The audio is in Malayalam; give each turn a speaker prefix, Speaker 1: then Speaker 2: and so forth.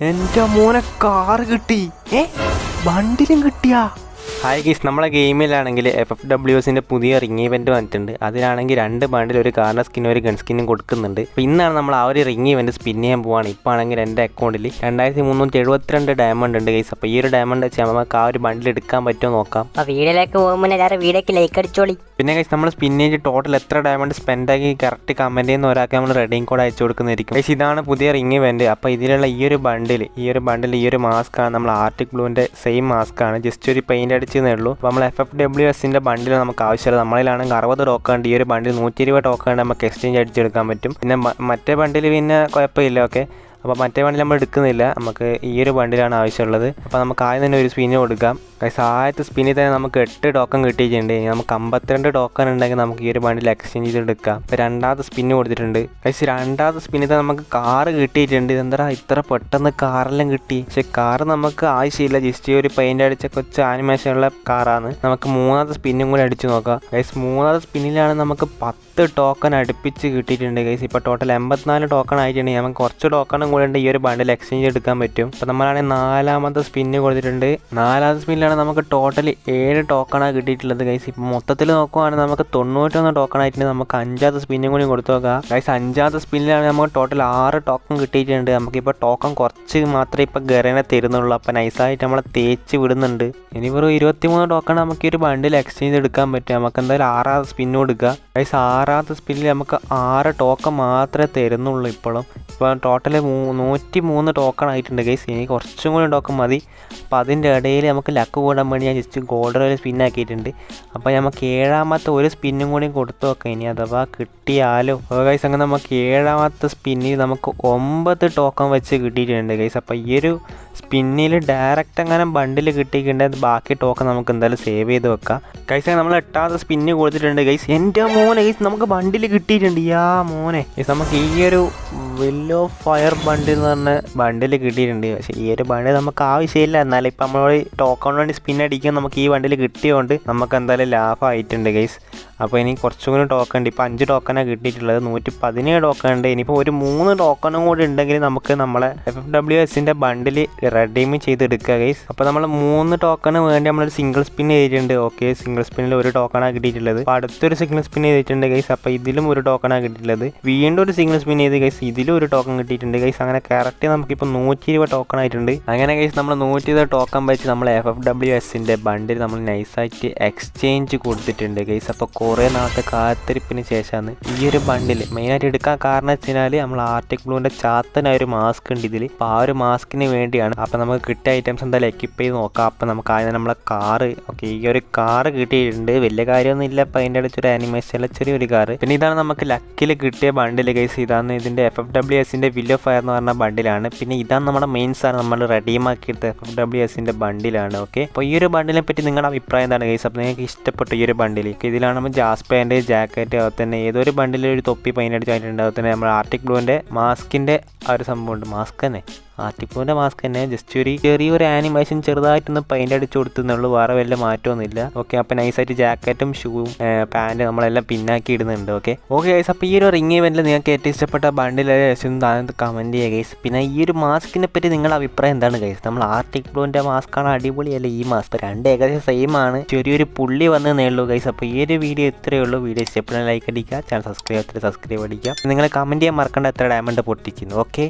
Speaker 1: എന്റെ മോനെ കാറ് കിട്ടി. ഏ? വണ്ടിലും കിട്ടിയാ? ഹായ് ഗീസ് നമ്മളെ ഗെയിമിലാണെങ്കിൽ എഫ് എഫ് ഡബ്ല്യു എസിന്റെ പുതിയ റിംഗ് ഇവന്റ് വന്നിട്ടുണ്ട്. അതിലാണെങ്കിൽ രണ്ട് ബാൻഡിൽ ഒരു കാർണർ സ്കിന്നും ഒരു ഗൺ സ്കിന്നും കൊടുക്കുന്നുണ്ട്. അപ്പോൾ ഇന്നാണ് നമ്മൾ ആ ഒരു റിംഗ് ഇവന്റ് സ്പിൻ ചെയ്യാൻ പോവാണ്. ഇപ്പോൾ ആണെങ്കിൽ എന്റെ അക്കൗണ്ടിൽ രണ്ടായിരത്തി മുന്നൂറ്റി എഴുപത്തിരണ്ട് ഡയമണ്ട് ഉണ്ട് ഗൈസ് അപ്പോൾ ഈ ഒരു ഡയമണ്ട് വെച്ചാൽ നമുക്ക് ആ ഒരു ബണ്ടിൽ എടുക്കാൻ പറ്റുമോ നോക്കാം.
Speaker 2: അപ്പോൾ വീഡിയോയിലേക്ക് പോകുമ്പോൾ എല്ലാവരും വീഡിയോക്ക് ലൈക്ക് അടിച്ചോളി.
Speaker 1: പിന്നെ ഗൈസ് നമ്മൾ സ്പിൻ ചെയ്ത് ടോട്ടൽ എത്ര ഡയമണ്ട് സ്പെൻഡ് ആക്കി കറക്റ്റ് കമന്റ് ചെയ്യുന്ന ഒരാൾക്ക് നമ്മൾ റെഡിങ് കോഡ് അയച്ചു കൊടുക്കുന്നതായിരിക്കും. ഗൈസ് ഇതാണ് പുതിയ റിംഗ് ഇവന്റ് അപ്പോൾ ഇതിലുള്ള ഈ ഒരു ബണ്ടിൽ ഈ ഒരു ബണ്ടിൽ ഈ ഒരു മാസ്ക് ആണ്. നമ്മൾ ആർട്ടിക് ബ്ലൂവിന്റെ സെയിം മാസ്ക് ആണ്. ജസ്റ്റ് ഒരു പെയിന്റ് അടിച്ചതേ ഉള്ളൂ. അപ്പോൾ നമ്മൾ എഫ് എഫ് ഡബ്ല്യു എസിന്റെ ബണ്ടിൽ നമുക്ക് ആവശ്യമില്ല നമ്മളിലാണെങ്കിൽ അറുപത് ടോക്കൺ ഉണ്ട്. ഈ ഒരു ബണ്ടിൽ നൂറ്റി ഇരുപത് ടോക്കൺ നമുക്ക് എക്സ്ചേഞ്ച് അടിച്ചെടുക്കാൻ പറ്റും. പിന്നെ മറ്റേ ബണ്ടിൽ പിന്നെ കുഴപ്പമില്ല ഓക്കെ അപ്പോൾ മറ്റേ ബണ്ടിൽ നമ്മൾ എടുക്കുന്നില്ല. നമുക്ക് ഈ ഒരു ബണ്ടിലാണ് ആവശ്യമുള്ളത്. അപ്പോൾ നമുക്ക് ആദ്യം തന്നെ ഒരു സ്പിന്ന് കൊടുക്കാം. ഗൈസ് ആദ്യത്തെ സ്പിന്നിൽ തന്നെ നമുക്ക് എട്ട് ടോക്കൺ കിട്ടിയിട്ടുണ്ട്. ഇനി നമുക്ക് അമ്പത്തിരണ്ട് ടോക്കൺ ഉണ്ടെങ്കിൽ നമുക്ക് ഈ ഒരു ബണ്ടിൽ എക്സ്ചേഞ്ച് ചെയ്ത് എടുക്കാം. രണ്ടാമത്തെ സ്പിന്ന് കൊടുത്തിട്ടുണ്ട്. കൈസ് രണ്ടാമത്തെ സ്പിന്നിൽ തന്നെ നമുക്ക് കാറ് കിട്ടിയിട്ടുണ്ട്. ഇതെന്താ ഇത്ര പെട്ടെന്ന് കാറെല്ലാം കിട്ടി. പക്ഷെ കാറ് നമുക്ക് ആവശ്യമില്ല. ജസ്റ്റ് ഒരു പെയിന്റ് അടിച്ച കൊച്ചു ആനിമേഷനുള്ള കാറാണ് നമുക്ക് മൂന്നാമത്തെ സ്പിന്നും കൂടി അടിച്ചു നോക്കാം. കൈസ് മൂന്നാമത്തെ സ്പിന്നിലാണ് നമുക്ക് പത്ത് ടോക്കൺ അടുപ്പിച്ച് കിട്ടിയിട്ടുണ്ട്. കൈസ് ഇപ്പോൾ ടോട്ടൽ എൺപത്തിനാല് ടോക്കൺ ആയിട്ടുണ്ട്. നമുക്ക് കുറച്ച് ടോക്കണും കൂടെ ഉണ്ട്. ഈ ഒരു ബണ്ടിൽ എക്സ്ചേഞ്ച് എടുക്കാൻ പറ്റും. അപ്പോൾ നമ്മളാണെങ്കിൽ നാലാമത്തെ സ്പിന്ന് കൊടുത്തിട്ടുണ്ട്. നാലാമത്തെ സ്പിന്നിലാണ് നമുക്ക് ടോട്ടലി ഏഴ് ടോക്കണാണ് കിട്ടിയിട്ടുള്ളത് ഗൈസ് ഇപ്പോൾ മൊത്തത്തിൽ നോക്കുവാണെങ്കിൽ നമുക്ക് തൊണ്ണൂറ്റൊന്ന് ടോക്കൺ ആയിട്ടുണ്ട്. നമുക്ക് അഞ്ചാമത്തെ സ്പിന്നും കൂടി കൊടുത്തു നോക്കാം. ഗൈസ് അഞ്ചാമത്തെ സ്പിന്നിലാണ് നമുക്ക് ടോട്ടൽ ആറ് ടോക്കൺ കിട്ടിയിട്ടുണ്ട്. നമുക്കിപ്പോൾ ടോക്കൺ കുറച്ച് മാത്രമേ ഇപ്പോൾ ഗരനെ തരുന്നുള്ളൂ. അപ്പം നൈസായിട്ട് നമ്മളെ തേച്ച് വിടുന്നുണ്ട്. ഇനി വെറും ഇരുപത്തിമൂന്ന് ടോക്കൺ നമുക്ക് ഈ ഒരു ബണ്ടിൽ എക്സ്ചേഞ്ച് എടുക്കാൻ പറ്റും. നമുക്ക് എന്തായാലും ആറാമത്തെ സ്പിന്ന് കൊടുക്കുക ഗൈസ് ആറാമത്തെ സ്പിന്നിൽ നമുക്ക് ആറ് ടോക്കൺ മാത്രമേ തരുന്നുള്ളൂ ഇപ്പോഴും. ഇപ്പോൾ ടോട്ടൽ നൂറ്റി മൂന്ന് ടോക്കൺ ആയിട്ടുണ്ട് ഗൈസ് ഇനി കുറച്ചും കൂടി ടോക്കൺ മതി. അപ്പോൾ അതിന്റെ ഇടയിൽ നമുക്ക് ലക്ക് കൂടാൻ വേണ്ടി ഞാൻ ജസ്റ്റ് ഗോൾഡ് റോയൽ സ്പിൻ ആക്കിയിട്ടുണ്ട്. അപ്പോൾ നമുക്ക് ഏഴാമത്തെ ഒരു സ്പിന്നും കൂടി കൊടുത്തു നോക്കാം. ഇനി അഥവാ കിട്ടിയാലോ. അപ്പോൾ ഗൈസ് അങ്ങനെ നമുക്ക് ഏഴാമത്തെ സ്പിന്നിൽ നമുക്ക് ഒമ്പത് ടോക്കൺ വെച്ച് കിട്ടിയിട്ടുണ്ട് ഗൈസ് അപ്പോൾ ഈ ഒരു സ്പിന്നിൽ ഡയറക്റ്റ് അങ്ങനെ ബണ്ടിൽ കിട്ടിയിട്ടുണ്ടെങ്കിൽ ബാക്കി ടോക്കൺ നമുക്ക് എന്തായാലും സേവ് ചെയ്ത് വെക്കാം. ഗൈസ് നമ്മൾ എട്ടാമത്തെ സ്പിന്ന് കൊടുത്തിട്ടുണ്ട് ഗൈസ് എന്റെ മോനെ ഗൈസ് നമുക്ക് ബണ്ടിൽ കിട്ടിയിട്ടുണ്ട്. യാ മോനെ. ഗൈസ് നമുക്ക് ഈ ഒരു വെല്ലോ ഫയർ ബണ്ടിൽ എന്ന് പറഞ്ഞ ബണ്ടിൽ കിട്ടിയിട്ടുണ്ട്. പക്ഷേ ഈ ഒരു ബണ്ടിൽ നമുക്ക് ആവശ്യമില്ല. എന്നാലും ഇപ്പം നമ്മൾ ടോക്കൺ വേണ്ടി സ്പിൻ അടിക്കാൻ നമുക്ക് ഈ വണ്ടിയിൽ കിട്ടിയതുകൊണ്ട് നമുക്ക് എന്തായാലും ലാഭമായിട്ടുണ്ട് ഗൈസ് അപ്പോൾ ഇനി കുറച്ചും കൂടി ടോക്കൺ ഉണ്ട്. ഇപ്പോൾ അഞ്ച് ടോക്കനാണ് കിട്ടിയിട്ടുള്ളത്. നൂറ്റി പതിനേഴ് ടോക്കൺ ഉണ്ട്. ഇനിയിപ്പോൾ ഒരു മൂന്ന് ടോക്കണും കൂടി ഉണ്ടെങ്കിൽ നമുക്ക് നമ്മളെ എഫ് എഫ് ഡബ്ല്യു എസിന്റെ ബണ്ടിൽ റെഡീം ചെയ്തെടുക്കുക ഗൈസ് അപ്പോൾ നമ്മൾ മൂന്ന് ടോക്കണ് വേണ്ടി നമ്മളൊരു സിംഗിൾ സ്പിൻ ചെയ്തിട്ടുണ്ട്. ഓക്കെ സിംഗിൾ സ്പിന്നിൽ ഒരു ടോക്കണാണ് കിട്ടിയിട്ടുള്ളത്. അപ്പോൾ അടുത്തൊരു സിംഗിൾ സ്പിൻ ചെയ്തിട്ടുണ്ട് ഗൈസ് അപ്പോൾ ഇതിലും ഒരു ടോക്കണാണ് കിട്ടിയിട്ടുള്ളത്. വീണ്ടും ഒരു സിംഗിൾ സ്പിൻ ചെയ്ത് ഗൈസ് ഇതിലും ഒരു ടോക്കൺ കിട്ടിയിട്ടുണ്ട് ഗൈസ് അങ്ങനെ കറക്റ്റ് നമുക്കിപ്പോൾ നൂറ്റി ഇരുപത് ടോക്കൺ ആയിട്ടുണ്ട്. അങ്ങനെ ഗൈസ് നമ്മൾ നൂറ്റി ഇരുപത് ടോക്കൺ വെച്ച് നമ്മൾ എഫ് എഫ് ഡബ്ല്യു എസിന്റെ ബണ്ടിൽ നമ്മൾ നൈസായിട്ട് എക്സ്ചേഞ്ച് കൊടുത്തിട്ടുണ്ട് ഗൈസ് അപ്പോൾ കുറേ നാളത്തെ കാത്തിരിപ്പിന് ശേഷമാണ് ഈ ഒരു ബണ്ടിൽ മെയിനായിട്ട് എടുക്കാൻ കാരണം വെച്ചാൽ നമ്മൾ ആർട്ടിക് ബ്ലൂവിന്റെ ചാത്തനായ ഒരു മാസ്ക് ഉണ്ട് ഇതിൽ അപ്പോൾ ആ ഒരു മാസ്കിന് വേണ്ടിയാണ് അപ്പോൾ നമുക്ക് കിട്ടിയ ഐറ്റംസ് എന്തായാലും എക്യുപ്പ് ചെയ്ത് നോക്കാം. അപ്പോൾ നമുക്ക് ആദ്യം നമ്മളെ കാറ് ഓക്കെ ഈ ഒരു കാറ് കിട്ടിയിട്ടുണ്ട്. വലിയ കാര്യമൊന്നും ഇല്ല. അപ്പോൾ അതിന്റെ അടുത്തൊരു ആനിമേഷനിലെ ചെറിയൊരു കാറ് പിന്നെ ഇതാണ് നമുക്ക് ലക്കിൽ കിട്ടിയ ബണ്ടിൽ ഗൈസ് ഇതാണ് ഇതിന്റെ എഫ് എഫ് ഡബ്ല്യു എസിന്റെ വില്ലോ ഫയർ എന്ന് പറഞ്ഞ ബണ്ടിലാണ് പിന്നെ ഇതാണ് നമ്മുടെ മെയിൻ സാധനം. നമ്മൾ റെഡീമാക്കിയെടുത്ത എഫ് എഫ് ഡബ്ല്യു എസിന്റെ ബണ്ടിലാണ് ഓക്കെ അപ്പോൾ ഈ ഒരു ബണ്ടിലെ പറ്റി നിങ്ങളുടെ അഭിപ്രായം എന്താണ് ഗൈസ് അപ്പോൾ നിങ്ങൾക്ക് ഇഷ്ടപ്പെട്ട ഈ ഒരു ബണ്ടിൽ ഇതിലാണ് നമ്മൾ ജാസ് പാന്റ് ജാക്കറ്റ് അതുപോലെ തന്നെ ഏതൊരു ബണ്ടിലൊരു തൊപ്പി പൈനടിച്ച് ആയിട്ടുണ്ട് അതുപോലെ തന്നെ നമ്മൾ ആർട്ടിക് ബ്ലൂവിന്റെ മാസ്കിന്റെ ആ ഒരു സംഭവമുണ്ട് മാസ്ക് തന്നെ. ആർട്ടിക് ബ്ലൂവിന്റെ മാസ്ക് തന്നെ. ജസ്റ്റ് ഒരു ചെറിയൊരു ആനിമേഷൻ ചെറുതായിട്ടൊന്ന് പെയിന്റ് അടിച്ച് കൊടുത്തുന്നുള്ളൂ വേറെ വല്ല മാറ്റമൊന്നുമില്ല. ഓക്കെ അപ്പോൾ നൈസായിട്ട് ജാക്കറ്റും ഷൂവും പാന്റ് നമ്മളെല്ലാം പിന്നാക്കി ഇടുന്നുണ്ട്. ഓക്കെ ഓക്കെ ഗൈസ് അപ്പോൾ ഈ ഒരു റിംഗ് ഇവന്റിൽ നിങ്ങൾക്ക് ഏറ്റവും ഇഷ്ടപ്പെട്ട ബണ്ടിൽ താഴത്ത് കമന്റ് ചെയ്യുക ഗൈസ് പിന്നെ ഈ ഒരു മാസ്കിനെ പറ്റി നിങ്ങളുടെ അഭിപ്രായം എന്താണ് ഗൈസ് നമ്മൾ ആർട്ടിക് ബ്ലൂവിന്റെ മാസ്കാണ് അടിപൊളിയല്ല ഈ മാസ്ക് രണ്ട് ഏകദേശം സെയിം ആണ്. ചെറിയൊരു പുള്ളി വന്ന് ഉള്ളൂ ഗൈസ് അപ്പോൾ ഈ ഒരു വീഡിയോ ഇത്രയേ ഉള്ളൂ. വീഡിയോ ഇഷ്ടപ്പെടുന്ന ലൈക്ക് അടിക്കുക. ചാനൽ സബ്സ്ക്രൈബ് ചെയ്യാത്ത സബ്സ്ക്രൈബ് അടിക്കുക. നിങ്ങൾ കമന്റ് ചെയ്യാൻ മറക്കേണ്ട. എത്ര ഡയമണ്ട് പൊട്ടിക്കുന്നു. ഓക്കെ